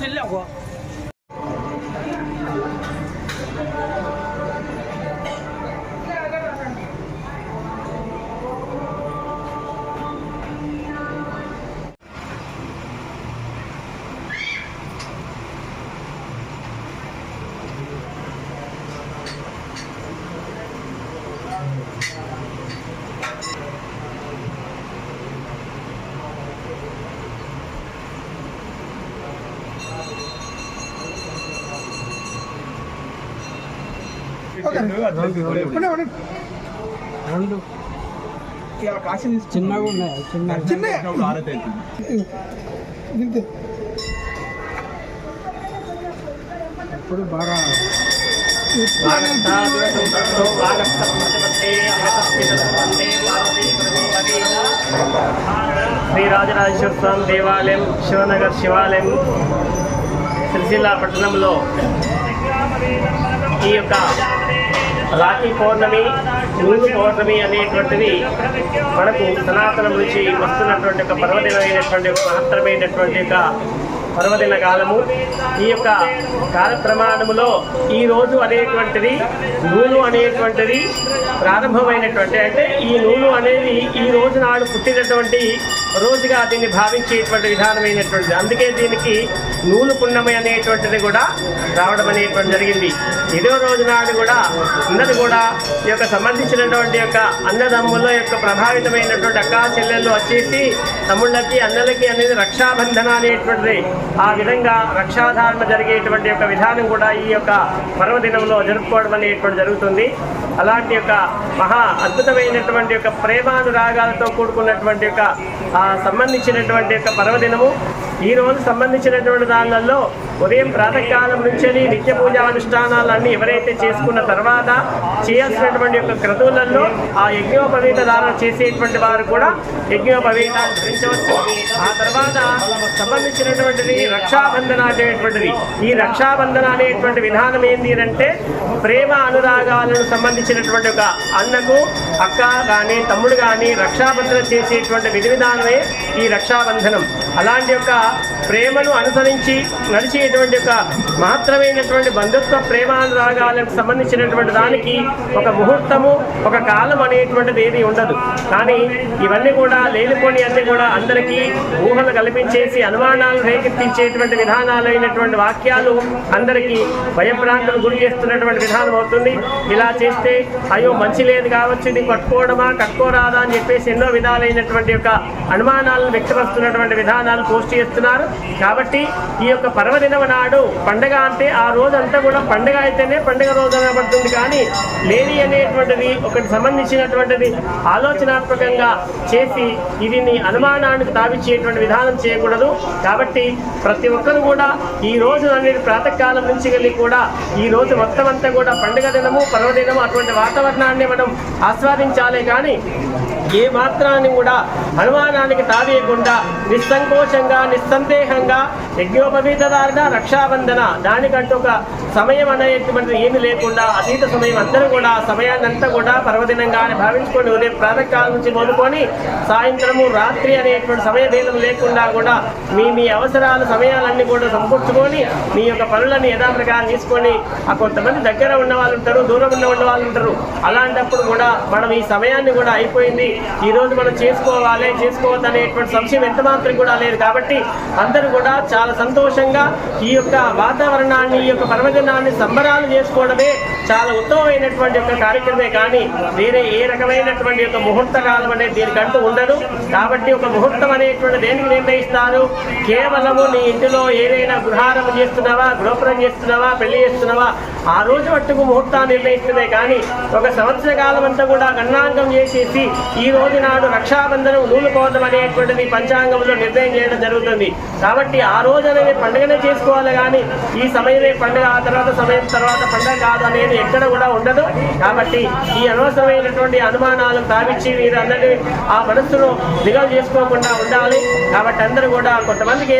Ni 过 రెండు చిన్నగా ఉన్నాయి చిన్న ఇప్పుడు బాగా శ్రీ రాజరాజేశ్వర స్వామి దేవాలయం శివనగర్ శివాలయం సిరిసిల్ల పట్టణంలో ఈ యొక్క రాఖీ పౌర్ణమి నూరు పౌర్ణమి అనేటువంటిది మనకు సనాతనం నుంచి వస్తున్నటువంటి ఒక పర్వదినమైనటువంటి ఒక మహత్తరమైనటువంటి యొక్క పర్వదిన కాలము. ఈ యొక్క కాల ప్రమాణములో ఈ రోజు అనేటువంటిది నూలు అనేటువంటిది ప్రారంభమైనటువంటి అంటే ఈ నూలు అనేది ఈ రోజు నాడు పుట్టినటువంటి రోజుగా దీన్ని భావించేటువంటి విధానమైనటువంటిది. అందుకే దీనికి నూలు పుణ్యమే అనేటువంటిది కూడా రావడం అనేటువంటి జరిగింది. ఇదో రోజు నాడు కూడా అందరు కూడా ఈ యొక్క సంబంధించినటువంటి యొక్క అన్నదమ్ముల యొక్క ప్రభావితమైనటువంటి అక్కా చెల్లెళ్ళు వచ్చేసి తమ్ముళ్ళకి అన్నలకి అనేది రక్షాబంధన అనేటువంటిది. ఆ విధంగా రక్షాధారణ జరిగేటువంటి యొక్క విధానం కూడా ఈ యొక్క పర్వదినంలో జరుపుకోవడం అనేటువంటి జరుగుతుంది. అలాంటి యొక్క మహా అద్భుతమైనటువంటి యొక్క ప్రేమానురాగాలతో కూడుకున్నటువంటి యొక్క సంబంధించినటువంటి యొక్క పర్వదినము. ఈ రోజు సంబంధించినటువంటి దానిలో ఉదయం ప్రాతకాలం నుంచి నిత్య పూజా అనుష్ఠానాలన్నీ ఎవరైతే చేసుకున్న తర్వాత చేయాల్సినటువంటి యొక్క క్రతువులలో ఆ యజ్ఞోపవీత ధారణ చేసేటువంటి వారు కూడా యజ్ఞోపవీత ధరించవచ్చు ఆ తర్వాత సంబంధించినటువంటిది రక్షాబంధన అనేటువంటిది. ఈ రక్షాబంధన అనేటువంటి విధానం ఏంటి అంటే ప్రేమ అనురాగాలను సంబంధించినటువంటి ఒక అన్నకు అక్క కానీ తమ్ముడు కానీ రక్షాబంధన చేసేటువంటి విధి విధానమే ఈ రక్షాబంధనం. అలాంటి యొక్క ప్రేమను అనుసరించి నడిచేటువంటి ఒక మహత్తరమైనటువంటి బంధుత్వ ప్రేమానురాగాలకు సంబంధించినటువంటి దానికి ఒక ముహూర్తము ఒక కాలం అనేటువంటిది ఏది ఉండదు. కానీ ఇవన్నీ కూడా లేనిపోని అన్ని కూడా అందరికీ ఊహలు కల్పించేసి అనుమానాలు రేకెత్తించేటువంటి విధానాలైనటువంటి వాక్యాలు అందరికీ భయభ్రాంతులు గురి చేస్తున్నటువంటి విధానం అవుతుంది. ఇలా చేస్తే అయ్యో మంచి లేదు కావచ్చు ఇది కట్టుకోవడమా కట్టుకోరాదా అని చెప్పేసి ఎన్నో విధాలైనటువంటి యొక్క అనుమానాలను వ్యక్తపరుస్తున్నటువంటి విధానాలు పోస్ట్ చేస్తున్నారు. కాబట్టి ఈ యొక్క పర్వదినం నాడు పండగ అంటే ఆ రోజంతా కూడా పండగ అయితేనే పండగ రోజు అనబడుతుంది. కానీ లేని అనేటువంటిది ఒకటి సంబంధించినటువంటిది ఆలోచనాత్మకంగా చేసి ఇది అనుమానానికి తావిచ్చేటువంటి విధానం చేయకూడదు. కాబట్టి ప్రతి ఒక్కరు కూడా ఈ రోజు అనేది ప్రాతకాలం నుంచి వెళ్ళి కూడా ఈ రోజు మొత్తం అంతా కూడా పండుగ దినము పర్వదినము అటువంటి వాతావరణాన్ని మనం ఆస్వాదించాలి. కానీ ఏ మాత్రాన్ని కూడా అనుమానానికి తావేయకుండా నిస్సంకోచంగా నిస్సందేహంగా యజ్ఞోపవీతదారుడ రక్షాబంధన దానికంటూ ఒక సమయం అనేటువంటిది ఏమి లేకుండా అతీత సమయం అందరూ కూడా సమయాన్నంతా సమయాన్ని అంతా కూడా పర్వదినంగానే భావించుకొని ఉదయం ప్రాతకాలం నుంచి మొదలుకొని సాయంత్రము రాత్రి అనేటువంటి సమయ భేదం లేకుండా కూడా మీ మీ అవసరాల సమయాలన్నీ కూడా సమకూర్చుకొని మీ యొక్క పనులను యథాప్రకారం తీసుకొని ఆ కొంతమంది దగ్గర ఉన్న వాళ్ళు ఉంటారు దూరం ఉన్న ఉన్న వాళ్ళు ఉంటారు. అలాంటప్పుడు కూడా మనం ఈ సమయాన్ని కూడా అయిపోయింది. ఈ రోజు మనం చేసుకోవాలి చేసుకోవద్దు అనేటువంటి సంశయం ఎంత మాత్రం కూడా లేదు. కాబట్టి అందరూ కూడా చాలా సంతోషంగా ఈ యొక్క వాతావరణాన్ని ఈ యొక్క పర్వదినాన్ని సంబరాలు చేసుకోవడమే చాలా ఉత్తమమైనటువంటి యొక్క కార్యక్రమే. కానీ వేరే ఏ రకమైనటువంటి యొక్క ముహూర్త కాలం అనేది దీనికంటూ ఉండదు. కాబట్టి ఒక ముహూర్తం అనేటువంటి దేనికి నిర్ణయిస్తారు? కేవలము నీ ఇంటిలో ఏదైనా గృహారం చేస్తున్నావా గృహపురం చేస్తున్నావా పెళ్ళి చేస్తున్నావా? ఆ రోజు మట్టుకు ముహూర్తాన్ని నిర్ణయిస్తున్నాయి కానీ ఒక సంవత్సర కాలం అంతా కూడా గణాంకం చేసేసి ఈ రోజు నాడు రక్షాబంధనం నూలుకోవడం అనేటువంటిది పంచాంగంలో నిర్ణయం చేయడం జరుగుతుంది. కాబట్టి ఆ రోజు అనేది పండుగనే చేసుకోవాలి కానీ ఈ సమయమే పండుగ ఆ తర్వాత సమయం తర్వాత పండుగ కాదు అనేది ఎక్కడ కూడా ఉండదు. కాబట్టి ఈ అనవసరమైనటువంటి అనుమానాలు తావిచ్చి మీరు అందరినీ ఆ మనస్సును దిగలు చేసుకోకుండా ఉండాలి. కాబట్టి అందరూ కూడా కొంతమందికి